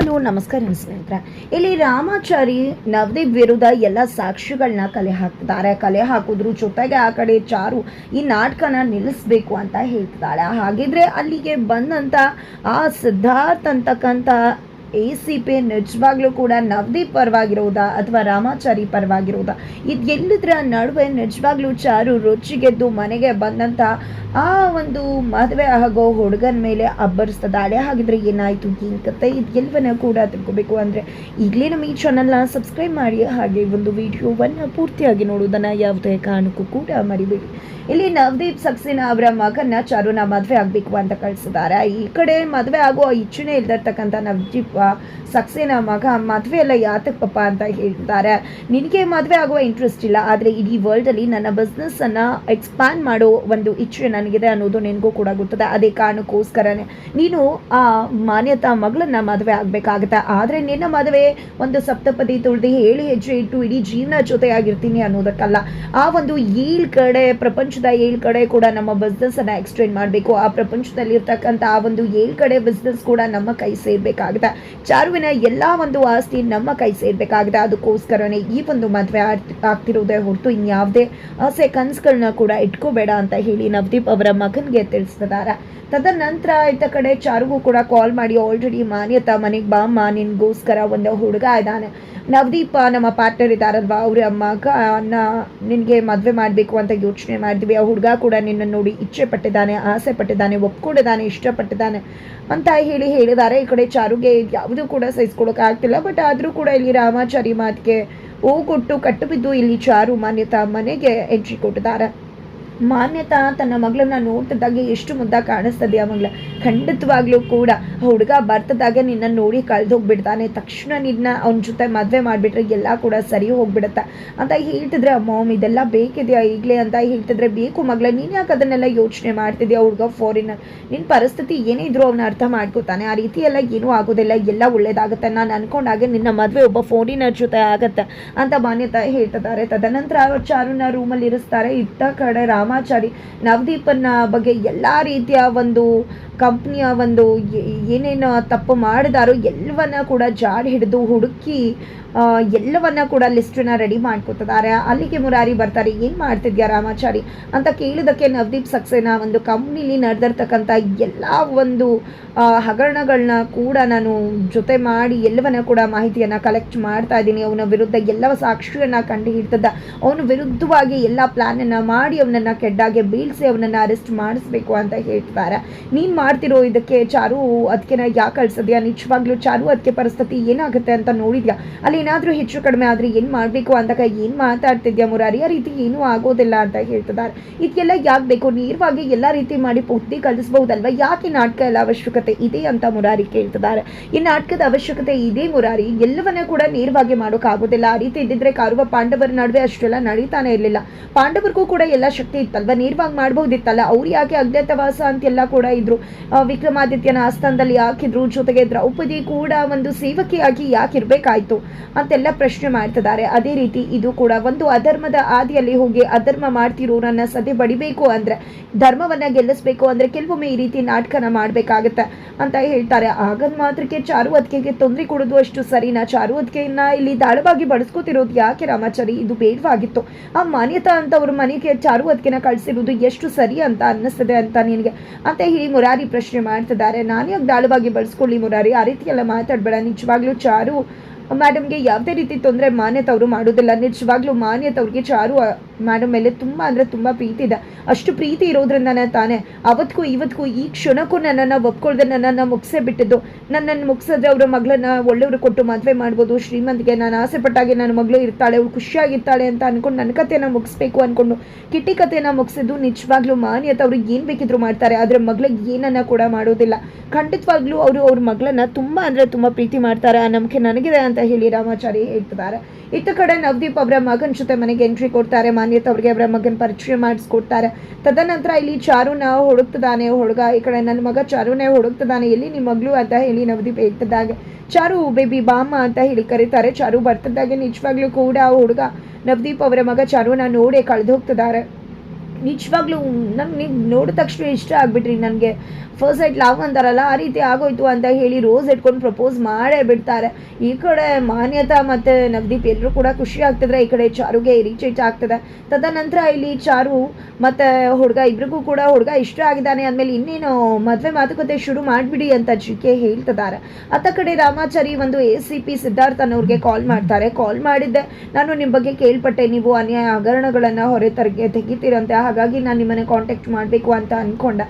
Hello, ನಮಸ್ಕಾರ ಸ್ನೇಹಿತರೆ. ಇಲ್ಲಿ ರಾಮಾಚಾರಿ ನವದೀಪ್ ವಿರುದ್ಧ ಎಲ್ಲ ಸಾಕ್ಷಿಗಳನ್ನ ಕಲೆ ಹಾಕ್ತಿದ್ದಾರೆ ಕಲೆ ಹಾಕಿದ್ರು ಜೊತೆಗೆ ಆ ಕಡೆ ಚಾರು ಈ ನಾಟಕನ ನಿಲ್ಲಿಸ್ಬೇಕು ಅಂತ ಹೇಳ್ತಿದ್ದಾಳೆ. ಹಾಗಿದ್ರೆ ಅಲ್ಲಿಗೆ ಬಂದಂತ ಆ ಸಿದ್ಧಾರ್ಥ್ ಅಂತಕ್ಕಂಥ ಎ ಸಿ ಪಿ ನಿಜವಾಗ್ಲೂ ಕೂಡ ನವದೀಪ್ ಪರವಾಗಿರೋದಾ ಅಥವಾ ರಾಮಾಚಾರಿ ಪರವಾಗಿರೋದಾ? ಇದು ಎಲ್ಲಿದ್ರ ನಡುವೆ ನಿಜವಾಗ್ಲೂ ಚಾರು ರುಚಿಗೆದ್ದು ಮನೆಗೆ ಬಂದಂತ ಆ ಒಂದು ಮದುವೆ ಆಗೋ ಹುಡುಗನ ಮೇಲೆ ಅಬ್ಬರಿಸ್ತದಾಳೆ ಹಾಗಿದ್ರೆ ಏನಾಯ್ತು? ಏನ್ ಕತೆ ಇದು ಎಲ್ಲವನ್ನ ಕೂಡ ತಿಳ್ಕೊಬೇಕು ಅಂದ್ರೆ ಈಗಲೇ ನಮ್ಮ ಈ ಚಾನಲ್ನ ಸಬ್ಸ್ಕ್ರೈಬ್ ಮಾಡಿ ಹಾಗೆ ಒಂದು ವಿಡಿಯೋವನ್ನು ಪೂರ್ತಿಯಾಗಿ ನೋಡೋದನ್ನ ಯಾವುದೇ ಕಾರಣಕ್ಕೂ ಕೂಡ ಮರಿಬೇಡಿ. ಇಲ್ಲಿ ನವದೀಪ್ ಸಕ್ಸೇನಾ ಅವರ ಮಗನ ಚಾರುನ ಮದುವೆ ಆಗಬೇಕು ಅಂತ ಕಳಿಸಿದ್ದಾರೆ. ಈ ಕಡೆ ಮದುವೆ ಆಗುವ ಇಚ್ಛೆನೇ ಇಲ್ದಿರ್ತಕ್ಕಂಥ ನವದೀಪ್ ಸಕ್ಸೇನಾ ಮಗ ಮದುವೆ ಎಲ್ಲ ಯಾತಕ್ಕೆ ಪಪ್ಪ ಅಂತ ಹೇಳ್ತಾರೆ. ನಿನಗೆ ಮದುವೆ ಆಗುವ ಇಂಟ್ರೆಸ್ಟ್ ಇಲ್ಲ, ಆದರೆ ಇಡೀ ವರ್ಲ್ಡಲ್ಲಿ ನನ್ನ ಬಿಸ್ನೆಸ್ಸನ್ನು ಎಕ್ಸ್ಪ್ಯಾಂಡ್ ಮಾಡೋ ಒಂದು ಇಚ್ಛೆ ನನಗಿದೆ ಅನ್ನೋದು ನಿನಗೂ ಕೂಡ ಗೊತ್ತದೆ. ಅದೇ ಕಾರಣಕ್ಕೋಸ್ಕರನೇ ನೀನು ಆ ಮಾನ್ಯತಾ ಮಗಳನ್ನ ಮದುವೆ ಆಗಬೇಕಾಗುತ್ತೆ. ಆದರೆ ನಿನ್ನ ಮದುವೆ ಒಂದು ಸಪ್ತಪದಿ ತುಳಿದು ಹೇಳಿ ಹೆಜ್ಜೆ ಇಟ್ಟು ಇಡೀ ಜೀವನ ಜೊತೆಯಾಗಿರ್ತೀನಿ ಅನ್ನೋದಕ್ಕಲ್ಲ. ಆ ಒಂದು ಏಳು ಕಡೆ, ಪ್ರಪಂಚದ ಏಳು ಕಡೆ ಕೂಡ ನಮ್ಮ ಬಿಸ್ನೆಸ್ಸನ್ನು ಎಕ್ಸ್ಟೆಂಡ್ ಮಾಡಬೇಕು. ಆ ಪ್ರಪಂಚದಲ್ಲಿ ಇರ್ತಕ್ಕಂಥ ಆ ಒಂದು ಏಳು ಕಡೆ ಬಿಸ್ನೆಸ್ ಕೂಡ ನಮ್ಮ ಕೈ ಸೇರ್ಬೇಕಾಗುತ್ತೆ. ಚಾರುವಿನ ಎಲ್ಲ ಒಂದು ಆಸ್ತಿ ನಮ್ಮ ಕೈ ಸೇರ್ಬೇಕಾಗಿದೆ. ಅದಕ್ಕೋಸ್ಕರನೇ ಈ ಒಂದು ಮದುವೆ ಆಗ್ತಿರೋದೇ ಹೊರತು ಇನ್ಯಾವುದೇ ಆಸೆ ಕನಸುಗಳನ್ನ ಕೂಡ ಇಟ್ಕೋಬೇಡ ಅಂತ ಹೇಳಿ ನವದೀಪ್ ಅವರ ಮಗನಿಗೆ ತಿಳಿಸಿದ್ದಾರೆ. ತದನಂತರ ಇತ್ತ ಕಡೆ ಚಾರುಗೂ ಕೂಡ ಕಾಲ್ ಮಾಡಿ ಆಲ್ರೆಡಿ ಮಾನ್ಯತಾ ಮನೆಗೆ ಬಾ ಅಮ್ಮ ನಿನ್ಗೋಸ್ಕರ ಒಂದು ಹುಡುಗ ಇದ್ದಾನೆ. ನವದೀಪ ನಮ್ಮ ಪಾರ್ಟ್ನರ್ ಇದ್ದಾರಲ್ವಾ? ಅವ್ರ ಅಮ್ಮಗ ನಾ, ನಿನಗೆ ಮದುವೆ ಮಾಡಬೇಕು ಅಂತ ಯೋಚನೆ ಮಾಡಿದ್ವಿ ಆ ಹುಡುಗ ಕೂಡ ನಿನ್ನ ನೋಡಿ ಇಚ್ಛೆ ಪಟ್ಟಿದ್ದಾನೆ ಆಸೆ ಪಟ್ಟಿದ್ದಾನೆ ಒಪ್ಕೊಂಡಿದ್ದಾನೆ, ಇಷ್ಟಪಟ್ಟಿದ್ದಾನೆ ಅಂತ ಹೇಳಿ ಹೇಳಿದ್ದಾರೆ. ಈ ಕಡೆ ಚಾರುಗೆ ಯಾವುದೂ ಕೂಡ ಸಹಿಸ್ಕೊಳ್ಳೋಕೆ ಆಗ್ತಿಲ್ಲ. ಬಟ್ ಆದರೂ ಕೂಡ ಇಲ್ಲಿ ರಾಮಾಚಾರಿ ಮಾತಿಗೆ ಹೂ ಕೊಟ್ಟು ಕಟ್ಟು ಬಿದ್ದು ಇಲ್ಲಿ ಚಾರು ಮಾನ್ಯತಾ ಮನೆಗೆ ಎಂಟ್ರಿ ಕೊಟ್ಟಿದ್ದಾರೆ. ಮಾನ್ಯತಾ ತನ್ನ ಮಗಳನ್ನ ನೋಡ್ತಿದ್ದಾಗೆ ಎಷ್ಟು ಮುದ್ದ ಕಾಣಿಸ್ತದೆ ಆ ಮಗಳ. ಖಂಡಿತವಾಗ್ಲೂ ಕೂಡ ಹುಡುಗ ಬರ್ತದಾಗ ನಿನ್ನ ನೋಡಿ ಕಳೆದೋಗ್ಬಿಡ್ತಾನೆ. ತಕ್ಷಣ ನಿನ್ನ ಅವನ ಜೊತೆ ಮದುವೆ ಮಾಡಿಬಿಟ್ರೆ ಎಲ್ಲ ಕೂಡ ಸರಿ ಹೋಗ್ಬಿಡುತ್ತೆ. ಅಂತ ಹೇಳ್ತಿದ್ರೆ ಮಾಮ್ ಇದೆಲ್ಲ ಬೇಕಿದೆಯಾ ಈಗಲೇ? ಅಂತ ಹೇಳ್ತಿದ್ರೆ, ಬೇಕು ಮಗಳ, ನೀನು ಯಾಕೆ ಅದನ್ನೆಲ್ಲ ಯೋಚನೆ ಮಾಡ್ತಿದ್ಯಾ ಹುಡುಗ ಫಾರಿನರ್ ನಿನ್ನ ಪರಿಸ್ಥಿತಿ ಏನಿದ್ರು ಅವನ ಅರ್ಥ ಮಾಡ್ಕೋತಾನೆ. ಆ ರೀತಿ ಎಲ್ಲ ಏನೂ ಆಗೋದಿಲ್ಲ. ಎಲ್ಲ ಒಳ್ಳೇದಾಗುತ್ತೆ. ನಾನು ಅನ್ಕೊಂಡಾಗ ನಿನ್ನ ಮದುವೆ ಒಬ್ಬ ಫಾರಿನರ್ ಜೊತೆ ಆಗತ್ತೆ ಅಂತ ಮಾನ್ಯತಾ ಹೇಳ್ತಿದ್ದಾರೆ. ತದನಂತರ ಚಾರುನ ರೂಮಲ್ಲಿ ಇರಿಸ್ತಾರೆ. ಇತ್ತ ಕಡೆ ರಾಮಾಚಾರಿ ನವದೀಪನ ಬಗ್ಗೆ ಎಲ್ಲ ರೀತಿಯ ಒಂದು ಕಂಪ್ನಿಯ ಒಂದು ಏನೇನು ತಪ್ಪು ಮಾಡಿದಾರೋ ಎಲ್ಲವನ್ನ ಕೂಡ ಜಾಡಿ ಹಿಡಿದು ಹುಡುಕಿ ಎಲ್ಲವನ್ನ ಕೂಡ ಲಿಸ್ಟನ್ನ ರೆಡಿ ಮಾಡ್ಕೊತಿದ್ದಾರೆ ಅಲ್ಲಿಗೆ ಮುರಾರಿ ಬರ್ತಾರೆ. ಏನು ಮಾಡ್ತಿದ್ಯಾ ರಾಮಾಚಾರಿ? ಅಂತ ಕೇಳಿದಕ್ಕೆ ನವದೀಪ್ ಸಕ್ಸೇನಾ ಒಂದು ಕಂಪ್ನಿಲಿ ನಡೆದಿರ್ತಕ್ಕಂಥ ಎಲ್ಲ ಒಂದು ಹಗರಣಗಳನ್ನ ಕೂಡ ನಾನು ಜೊತೆ ಮಾಡಿ ಎಲ್ಲವನ್ನ ಕೂಡ ಮಾಹಿತಿಯನ್ನು ಕಲೆಕ್ಟ್ ಮಾಡ್ತಾ ಇದ್ದೀನಿ. ಅವನ ವಿರುದ್ಧ ಎಲ್ಲ ಸಾಕ್ಷಿಯನ್ನು ಕಂಡು ಹಿಡ್ತದ ಅವನ ವಿರುದ್ಧವಾಗಿ ಎಲ್ಲ ಪ್ಲ್ಯಾನನ್ನು ಮಾಡಿ ಅವನನ್ನು ಕೆಡ್ಡಾಗೆ ಬೀಳಿಸಿ ಅವನನ್ನು ಅರೆಸ್ಟ್ ಮಾಡಿಸ್ಬೇಕು ಅಂತ ಹೇಳ್ತಾರೆ. ನೀನು ಮಾಡ್ತಿರೋ ಇದಕ್ಕೆ ಚಾರು ಅದಕ್ಕೆ ಯಾಕೆ ಕಳ್ಸಿದ್ಯಾ ನಿಜವಾಗ್ಲೂ ಚಾರು ಅದಕ್ಕೆ ಪರಿಸ್ಥಿತಿ ಏನಾಗುತ್ತೆ ಅಂತ ನೋಡಿದ್ಯಾ? ಅಲ್ಲಿ ಏನಾದರೂ ಹೆಚ್ಚು ಕಡಿಮೆ ಆದರೆ ಏನು ಮಾಡಬೇಕು ಅಂದಾಗ ಏನು ಮಾತಾಡ್ತಿದ್ಯಾ ಮುರಾರಿ? ಆ ರೀತಿ ಏನೂ ಆಗೋದಿಲ್ಲ ಅಂತ ಹೇಳ್ತಿದ್ದಾರೆ. ಇದಕ್ಕೆಲ್ಲ ಯಾಕೆ ಬೇಕು? ನೇರವಾಗಿ ಎಲ್ಲ ರೀತಿ ಮಾಡಿ ಬುದ್ಧಿ ಕಲಿಸ್ಬಹುದಲ್ವಾ ಯಾಕೆ ನಾಟಕ ಎಲ್ಲ ಅವಶ್ಯಕತೆ ಇದೆ ಅಂತ ಮುರಾರಿ ಕೇಳ್ತಿದ್ದಾರೆ. ಈ ನಾಟಕದ ಅವಶ್ಯಕತೆ ಇದೆ ಮುರಾರಿ. ಎಲ್ಲವನ್ನ ಕೂಡ ನೇರವಾಗಿ ಮಾಡೋಕ್ಕಾಗೋದಿಲ್ಲ ಆ ರೀತಿ ಇದ್ದಿದ್ರೆ ಕಾರುವ ಪಾಂಡವರ ನಡುವೆ ಅಷ್ಟೆಲ್ಲ ನಡೀತಾನೆ ಇರಲಿಲ್ಲ. ಪಾಂಡವರಿಗೂ ಕೂಡ ಎಲ್ಲ ಶಕ್ತಿ ಇತ್ತಲ್ವಾ? ನೇರವಾಗಿ ಮಾಡ್ಬೋದಿತ್ತಲ್ಲ? ಅವ್ರು ಯಾಕೆ ಅಜ್ಞಾತವಾಸ ಅಂತೆಲ್ಲ ಕೂಡ ಇದ್ರು. ವಿಕ್ರಮಾದಿತ್ಯನ ಆಸ್ಥಾನದಲ್ಲಿ ಯಾಕಿದ್ರು ಜೊತೆಗೆ ದ್ರೌಪದಿ ಕೂಡ ಒಂದು ಸೇವಕಿಯಾಗಿ ಯಾಕೆ ಇರ್ಬೇಕಾಯ್ತು ಅಂತೆಲ್ಲ ಪ್ರಶ್ನೆ ಮಾಡ್ತಿದ್ದಾರೆ. ಅದೇ ರೀತಿ ಇದು ಕೂಡ ಒಂದು ಅಧರ್ಮದ ಆದಿಯಲ್ಲಿ ಹೋಗಿ ಅಧರ್ಮ ಮಾಡ್ತಿರೋ ನನ್ನ ಸದೆ ಬಡಿಬೇಕು ಅಂದ್ರೆ, ಧರ್ಮವನ್ನ ಗೆಲ್ಲಿಸ್ಬೇಕು ಅಂದ್ರೆ ಕೆಲವೊಮ್ಮೆ ಈ ರೀತಿ ನಾಟಕನ ಮಾಡ್ಬೇಕಾಗತ್ತೆ ಅಂತ ಹೇಳ್ತಾರೆ. ಆಗದ್ ಮಾತ್ರಕ್ಕೆ ಚಾರು ಅದಕ್ಕೆ ತೊಂದರೆ ಕೊಡೋದು ಅಷ್ಟು ಸರಿನಾ? ಚಾರು ಅದಕ್ಕೆನ ಇಲ್ಲಿ ದಾಳವಾಗಿ ಬಳಸ್ಕೋತಿರೋದು ಯಾಕೆ ರಾಮಾಚಾರಿ? ಇದು ಬೇಡವಾಗಿತ್ತು. ಆ ಮಾನ್ಯತಾ ಅಂತ ಅವ್ರ ಮನೆಗೆ ಚಾರು ಅದಕ್ಕೆನ ಕಳಿಸಿರುವುದು ಎಷ್ಟು ಸರಿ ಅಂತ ಅನ್ನಿಸ್ತದೆ ಅಂತ ನಿನಗೆ. ಅಂತ ಹೇಳಿ, ಮುರಾರಿ ಪ್ರಶ್ನೆ ಮಾಡ್ತಿದ್ದಾರೆ. ನಾನು ಯಾಕೆ ದಾಳವಾಗಿ ಬಳಸ್ಕೊಳ್ಳಿ ಮುರಾರಿ. ಆ ರೀತಿ ಎಲ್ಲ ಮಾತಾಡಬೇಡ. ನಿಜವಾಗ್ಲೂ ಚಾರು ಮೇಡಮ್ಗೆ ಯಾವುದೇ ರೀತಿ ತೊಂದರೆ ಮಾನ್ಯತೆ ಅವರು ಮಾಡೋದಿಲ್ಲ ನಿಜವಾಗ್ಲೂ ಮಾನ್ಯತೆ ಅವ್ರಿಗೆ ಚಾರು ಮೇಡಮ್ ಮೇಲೆ ತುಂಬ ಅಂದರೆ ತುಂಬ ಪ್ರೀತಿ ಇದೆ. ಅಷ್ಟು ಪ್ರೀತಿ ಇರೋದ್ರಿಂದನೇ ತಾನೇ ಅವತ್ತಿಗೂ ಇವತ್ತಿಗೂ ಈ ಕ್ಷಣಕ್ಕೂ ನನ್ನನ್ನು ಒಪ್ಕೊಳ್ದೆ ನನ್ನನ್ನು ಮುಗಿಸೇ ಬಿಟ್ಟಿದ್ದು. ನನ್ನನ್ನು ಮುಗಿಸಿದ್ರೆ ಅವರ ಮಗಳನ್ನ ಒಳ್ಳೆಯವರು ಕೊಟ್ಟು ಮದುವೆ ಮಾಡ್ಬೋದು. ಶ್ರೀಮಂತಿಗೆ ನಾನು ಆಸೆ ಪಟ್ಟಾಗೆ ನನ್ನ ಮಗಳು ಇರ್ತಾಳೆ, ಅವಳು ಖುಷಿಯಾಗಿರ್ತಾಳೆ ಅಂತ ಅನ್ಕೊಂಡು ನನ್ನ ಕಥೆನ ಮುಗಿಸ್ಬೇಕು ಅನ್ಕೊಂಡು ಕಿಟ್ಟಿ ಕಥೆನ ಮುಗಿಸಿದ್ದು ನಿಜವಾಗ್ಲೂ ಮಾನ್ಯತೆ ಅವರು ಏನು ಬೇಕಿದ್ರು ಮಾಡ್ತಾರೆ. ಆದರೆ ಮಗಳಿಗೆ ಏನನ್ನ ಕೂಡ ಮಾಡೋದಿಲ್ಲ. ಖಂಡಿತವಾಗ್ಲೂ ಅವರು ಅವ್ರ ಮಗಳನ್ನ ತುಂಬ ಅಂದರೆ ತುಂಬ ಪ್ರೀತಿ ಮಾಡ್ತಾರೆ. ಆ ನಂಬಿಕೆ ನನಗಿದೆ ಅಂತ ಹೇಳಿ ರಾಮಾಚಾರಿ ಹೇಳ್ತಿದ್ದಾರೆ. ಇತ್ತ ಕಡೆ ನವದೀಪ್ ಅವರ ಮಗನ ಜೊತೆ ಮನೆಗೆ ಎಂಟ್ರಿ ಕೊಡ್ತಾರೆ. ಮಾನ್ಯತೆ ಅವ್ರಿಗೆ ಅವರ ಮಗನ ಪರಿಚಯ ಮಾಡಿಸ್ಕೊಡ್ತಾರೆ. ತದನಂತರ ಇಲ್ಲಿ ಚಾರುನ ಹುಡುಕ್ತದಾನೆ ಹುಡುಗ ಈ ಕಡೆ ನನ್ನ ಮಗ ಚಾರುನೇ ಹುಡುಕ್ತದಾನೆ ಎಲ್ಲಿ ನಿಮ್ಮ ಮಗಳು ಅಂತ ಹೇಳಿ ನವದೀಪ್ ಹೇಳ್ತಿದ್ದಾಗೆ ಚಾರು ಬೇಬಿ ಬಾಮ ಅಂತ ಹೇಳಿ ಕರೀತಾರೆ. ಚಾರು ಬರ್ತಿದ್ದಾಗೆ ನಿಜವಾಗ್ಲೂ ಕೂಡ ಹುಡುಗ ನವದೀಪ್ ಅವರ ಮಗ ಚಾರುನ ನೋಡಿ ಕಳೆದು ಹೋಗ್ತಿದ್ದಾರೆ. ನಿಜವಾಗ್ಲೂ ನಂಗೆ ನೀವು ನೋಡಿದ ತಕ್ಷಣ ಇಷ್ಟ ಆಗ್ಬಿಟ್ರಿ ನನಗೆ. ಫಸ್ಟ್ ಸೈಟ್ ಲವ್ ಅಂತಾರಲ್ಲ, ಆ ರೀತಿ ಆಗೋಯ್ತು ಅಂತ ಹೇಳಿ ರೋಸ್ ಇಟ್ಕೊಂಡು ಪ್ರಪೋಸ್ ಮಾಡೇ ಬಿಡ್ತಾರೆ. ಈ ಕಡೆ ಮಾನ್ಯತಾ ಮತ್ತು ನವದೀಪ್ ಎಲ್ಲರೂ ಕೂಡ ಖುಷಿ ಆಗ್ತಿದ್ರೆ, ಈ ಕಡೆ ಚಾರುಗೆ ಇರಿಟೇಟ್ ಆಗ್ತದೆ. ತದನಂತರ ಇಲ್ಲಿ ಚಾರು ಮತ್ತು ಹುಡುಗ ಇಬ್ರಿಗೂ ಕೂಡ ಹುಡುಗ ಇಷ್ಟ ಆಗಿದ್ದಾನೆ ಅಂದಮೇಲೆ ಇನ್ನೇನು ಮದುವೆ ಮಾತುಕತೆ ಶುರು ಮಾಡಿಬಿಡಿ ಅಂತ ಜಿ ಕೆ ಹೇಳ್ತಿದ್ದಾರೆ. ಅತ್ತ ಕಡೆ ರಾಮಾಚಾರಿ ಒಂದು ಎ ಸಿ ಪಿ ಸಿದ್ಧಾರ್ಥನವ್ರಿಗೆ ಕಾಲ್ ಮಾಡ್ತಾರೆ. ಕಾಲ್ ಮಾಡಿದ್ದೆ. ನಾನು ನಿಮ್ಮ ಬಗ್ಗೆ ಕೇಳ್ಪಟ್ಟೆ. ನೀವು ಅನ್ಯಾಯ ಹಗರಣಗಳನ್ನು ಹೊರೆ ತರಗೆ ತೆಗಿತೀರಂತೆ. ಹಾಗಾಗಿ ನಾನು ನಿಮ್ಮನ್ನು ಕಾಂಟ್ಯಾಕ್ಟ್ ಮಾಡಬೇಕು ಅಂತ ಅಂದ್ಕೊಂಡ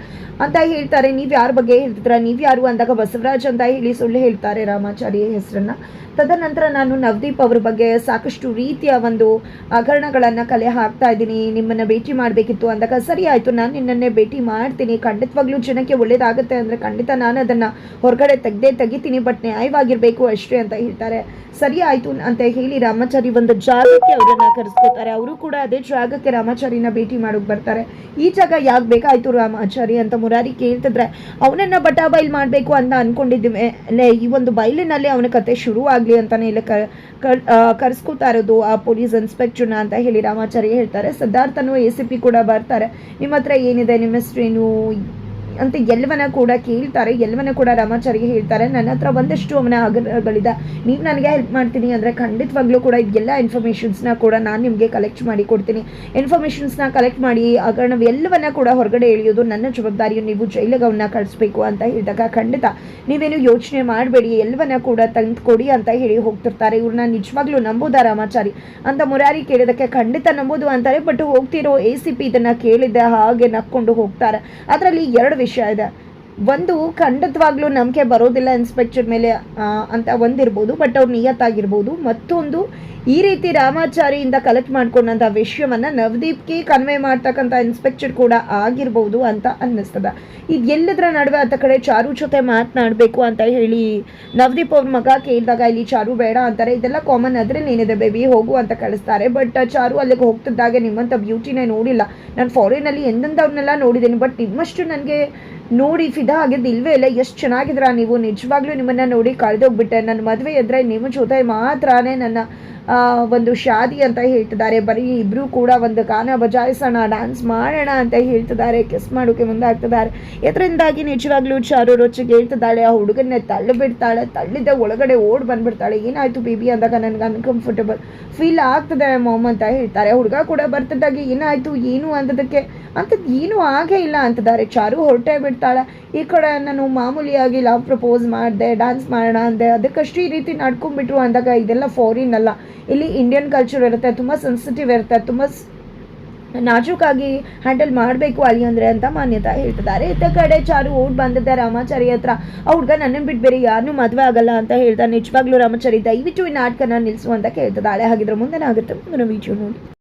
ಅಂತ ಹೇಳ್ತಾರೆ, ನೀವು ಯಾರ ಬಗ್ಗೆ ಹೇಳ್ತಿದ್ರ? ನೀವು ಯಾರು? ಅಂದಾಗ ಬಸವರಾಜ್ ಅಂತ ಹೇಳಿ ಸುಳ್ಳು ಹೇಳ್ತಾರೆ ರಾಮಾಚಾರಿ ಹೆಸರನ್ನು. ತದನಂತರ ನಾನು ನವದೀಪ್ ಅವ್ರ ಬಗ್ಗೆ ಸಾಕಷ್ಟು ರೀತಿಯ ಒಂದು ಹಗರಣಗಳನ್ನು ಕಲೆ ಹಾಕ್ತಾ ಇದ್ದೀನಿ. ನಿಮ್ಮನ್ನು ಭೇಟಿ ಮಾಡಬೇಕಿತ್ತು ಅಂದಾಗ, ಸರಿ ಆಯಿತು, ನಾನು ನಿನ್ನನ್ನೇ ಭೇಟಿ ಮಾಡ್ತೀನಿ. ಖಂಡಿತವಾಗ್ಲೂ ಜನಕ್ಕೆ ಒಳ್ಳೇದಾಗುತ್ತೆ ಅಂದರೆ ಖಂಡಿತ ನಾನು ಅದನ್ನು ಹೊರಗಡೆ ತೆಗ್ದೇ ತೆಗಿತೀನಿ ಬಟ್ ನ್ಯಾಯವಾಗಿರಬೇಕು ಅಷ್ಟೇ ಅಂತ ಹೇಳ್ತಾರೆ. ಸರಿ ಆಯಿತು ಅಂತ ಹೇಳಿ ರಾಮಾಚಾರಿ ಒಂದು ಜಾಗಕ್ಕೆ ಅವರನ್ನು ಕರೆಸ್ಕೋತಾರೆ. ಅವರು ಕೂಡ ಅದೇ ಜಾಗಕ್ಕೆ ರಾಮಾಚಾರಿನ ಭೇಟಿ ಮಾಡೋಕೆ ಬರ್ತಾರೆ. ಈ ಜಾಗ ಯಾಕೆ ಬೇಕಾಯಿತು ರಾಮಾಚಾರಿ ಅಂತ ಮುರಾರಿ ಕೇಳ್ತಿದ್ರೆ, ಅವನನ್ನ ಬಟಾ ಬೈಲ್ ಮಾಡಬೇಕು ಅಂತ ಅಂದ್ಕೊಂಡಿದ್ದೀವಿ ಈ ಒಂದು ಬೈಲಿನಲ್ಲಿ ಅವನ ಕತೆ ಶುರು ಆಗಲಿ ಅಂತಾನೆ ಇಲ್ಲಿ ಇರೋದು ಆ ಪೊಲೀಸ್ ಇನ್ಸ್ಪೆಕ್ಟರ್ನ ಅಂತ ಹೇಳಿ ರಾಮಾಚಾರಿ ಹೇಳ್ತಾರೆ. ಸಿದ್ಧಾರ್ಥನು ಎ ಕೂಡ ಬರ್ತಾರೆ. ನಿಮ್ಮ ಹತ್ರ ಏನಿದೆ? ನಿಮ್ಮ ಹೆಸರೇನು? ಅಂತ ಎಲ್ಲವನ್ನ ಕೂಡ ಕೇಳ್ತಾರೆ, ಎಲ್ಲವನ್ನ ಕೂಡ ರಾಮಾಚಾರಿಗೆ ಹೇಳ್ತಾರೆ. ನನ್ನ ಹತ್ರ ಒಂದಷ್ಟು ಅವನ ಹಗರಣಗಳಿದೆ, ನೀವು ನನಗೆ ಹೆಲ್ಪ್ ಮಾಡ್ತೀನಿ ಅಂದರೆ ಖಂಡಿತವಾಗ್ಲೂ ಕೂಡ ಎಲ್ಲ ಇನ್ಫಾರ್ಮೇಷನ್ಸ್ನ ಕೂಡ ನಾನು ನಿಮಗೆ ಕಲೆಕ್ಟ್ ಮಾಡಿ ಕೊಡ್ತೀನಿ. ಇನ್ಫಾರ್ಮೇಷನ್ಸ್ನ ಕಲೆಕ್ಟ್ ಮಾಡಿ ಆಗರಣ ಎಲ್ಲವನ್ನ ಕೂಡ ಹೊರಗಡೆ ಎಳೆಯೋದು ನನ್ನ ಜವಾಬ್ದಾರಿಯು. ನೀವು ಜೈಲಗವನ್ನ ಕಳಿಸ್ಬೇಕು ಅಂತ ಹೇಳಿದಾಗ ಖಂಡಿತ ನೀವೇನು ಯೋಚನೆ ಮಾಡಬೇಡಿ, ಎಲ್ಲವನ್ನ ಕೂಡ ತಂದು ಕೊಡಿ ಅಂತ ಹೇಳಿ ಹೋಗ್ತಿರ್ತಾರೆ. ಇವ್ರನ್ನ ನಿಜವಾಗ್ಲೂ ನಂಬೋದಾ ರಾಮಾಚಾರಿ? ಅಂತ ಮುರಾರಿ ಕೇಳಿದಕ್ಕೆ ಖಂಡಿತ ನಂಬೋದು ಅಂತಾರೆ. ಬಟ್ ಹೋಗ್ತಿರೋ ಎ ಸಿ ಪಿ ಇದನ್ನು ಕೇಳಿದ್ದೆ ಹಾಗೆ ನಕ್ಕೊಂಡು ಹೋಗ್ತಾರೆ. ಅದರಲ್ಲಿ ಎರಡು ವಿಷಯ ಇದೆ ಒಂದು ಖಂಡಿತವಾಗ್ಲೂ ನಂಬಿಕೆ ಬರೋದಿಲ್ಲ ಇನ್ಸ್ಪೆಕ್ಟರ್ ಮೇಲೆ ಅಂತ ಒಂದಿರ್ಬೋದು ಬಟ್ ಅವ್ರು ನಿಯತ್ತಾಗಿರ್ಬೋದು. ಮತ್ತೊಂದು, ಈ ರೀತಿ ರಾಮಾಚಾರಿಯಿಂದ ಕಲೆಕ್ಟ್ ಮಾಡ್ಕೊಂಡಂಥ ವಿಷಯವನ್ನು ನವದೀಪ್ಗೆ ಕನ್ವೆ ಮಾಡ್ತಕ್ಕಂಥ ಇನ್ಸ್ಪೆಕ್ಟರ್ ಕೂಡ ಆಗಿರ್ಬೋದು ಅಂತ ಅನ್ನಿಸ್ತದೆ. ಇದು ಎಲ್ಲದರ ನಡುವೆ ಆತ ಕಡೆ ಚಾರು ಜೊತೆ ಮಾತನಾಡಬೇಕು ಅಂತ ಹೇಳಿ ನವದೀಪ್ ಅವ್ರ ಮಗ ಕೇಳಿದಾಗ ಇಲ್ಲಿ ಚಾರು ಬೇಡ ಅಂತಾರೆ. ಇದೆಲ್ಲ ಕಾಮನ್ ಆದರೆ ನೀನಿದೆ ಬೇಬಿ ಹೋಗು ಅಂತ ಕಳಿಸ್ತಾರೆ. ಬಟ್ ಚಾರು ಅಲ್ಲಿಗೆ ಹೋಗ್ತಿದ್ದಾಗೆ ನಿಮ್ಮಂಥ ಬ್ಯೂಟಿನೇ ನೋಡಿಲ್ಲ. ನಾನು ಫಾರಿನಲ್ಲಿ ಎಂದಂಥವ್ರನ್ನೆಲ್ಲ ನೋಡಿದ್ದೀನಿ ಬಟ್ ನಿಮ್ಮಷ್ಟು ನನಗೆ ನೋಡಿ, ಫಿದಾ ಆಗಿದ್ದು ಇಲ್ವೇ ಇಲ್ಲ. ಎಷ್ಟು ಚೆನ್ನಾಗಿದ್ರ ನೀವು? ನಿಜವಾಗ್ಲೂ ನಿಮ್ಮನ್ನು ನೋಡಿ ಕಳೆದೋಗ್ಬಿಟ್ಟೆ. ನನ್ನ ಮದುವೆ ಎದ್ರೆ ನಿಮ್ಮ ಜೊತೆ ಮಾತ್ರನೇ ನನ್ನ ಒಂದು ಶಾದಿ ಅಂತ ಹೇಳ್ತಿದ್ದಾರೆ. ಬರೀ ಇಬ್ಬರು ಕೂಡ ಒಂದು ಗಾನ ಬಜಾಯಿಸೋಣ ಡ್ಯಾನ್ಸ್ ಮಾಡೋಣ ಅಂತ ಹೇಳ್ತಿದ್ದಾರೆ. ಕಿಸ್ ಮಾಡೋಕೆ ಮುಂದಾಗ್ತಿದ್ದಾರೆ. ಇದರಿಂದಾಗಿ ನಿಜವಾಗ್ಲೂ ಚಾರು ರೊಚ್ಚಿಗೆ ಹೇಳ್ತಿದ್ದಾಳೆ, ಆ ಹುಡುಗನ್ನೇ ತಳ್ಳು ಬಿಡ್ತಾಳೆ ತಳ್ಳಿದ್ದೆ ಒಳಗಡೆ ಓಡ್ ಬಂದ್ಬಿಡ್ತಾಳೆ. ಏನಾಯ್ತು ಬೇಬಿ ಅಂದಾಗ ನನಗೆ ಅನ್ಕಂಫರ್ಟಬಲ್ ಫೀಲ್ ಆಗ್ತದೆ ಮೊಮ್ಮ ಅಂತ ಹೇಳ್ತಾರೆ. ಹುಡುಗ ಕೂಡ ಬರ್ತಿದ್ದಾಗ ಏನಾಯ್ತು, ಏನು ಅಂತದಕ್ಕೆ ಅಂಥದ್ದು ಏನೂ ಆಗೇ ಇಲ್ಲ ಅಂತಿದ್ದಾರೆ. ಚಾರು ಹೊರಟೇ ಬಿಡ್ತಾಳೆ. ಈ ಕಡೆ ನಾನು ಮಾಮೂಲಿಯಾಗಿ ಲವ್ ಪ್ರಪೋಸ್ ಮಾಡಿದೆ ಡ್ಯಾನ್ಸ್ ಮಾಡೋಣ ಅಂದೆ, ಅದಕ್ಕಷ್ಟು ಈ ರೀತಿ ನಡ್ಕೊಂಡ್ಬಿಟ್ರು ಅಂದಾಗ ಇದೆಲ್ಲ ಫಾರಿನ್ ಅಲ್ಲ. ಇಲ್ಲಿ ಇಂಡಿಯನ್ ಕಲ್ಚರ್ ಇರುತ್ತೆ, ತುಂಬ ಸೆನ್ಸಿಟಿವ್ ಇರುತ್ತೆ, ತುಂಬ ನಾಜೂಕಾಗಿ ಹ್ಯಾಂಡಲ್ ಮಾಡಬೇಕು ಅಲ್ಲಿ ಅಂದರೆ ಅಂತ ಮಾನ್ಯತಾ ಹೇಳ್ತಿದ್ದಾರೆ. ಇತ್ತ ಕಡೆ ಚಾರು ಓಡ್ ಬಂದಿದ್ದೆ ರಾಮಾಚಾರಿ ಹತ್ರ. ಆ ಹುಡುಗ ನನ್ನನ್ನು ಬಿಟ್ಟು ಬೇರೆ ಯಾರನ್ನೂ ಮದುವೆ ಆಗಲ್ಲ ಅಂತ ಹೇಳ್ತಾ ನಿಜವಾಗ್ಲೂ ರಾಮಾಚಾರಿ, ದಯವಿಟ್ಟು ಈ ನಾಟಕನ ನಿಲ್ಲಿಸು ಅಂತ ಕೇಳ್ತಿದ್ದಾಳೆ. ಹಾಗಿದ್ರೆ ಮುಂದೆ ಆಗುತ್ತೆ ಮುಂದಿನ ವಿಡಿಯೋ ನೋಡಿ.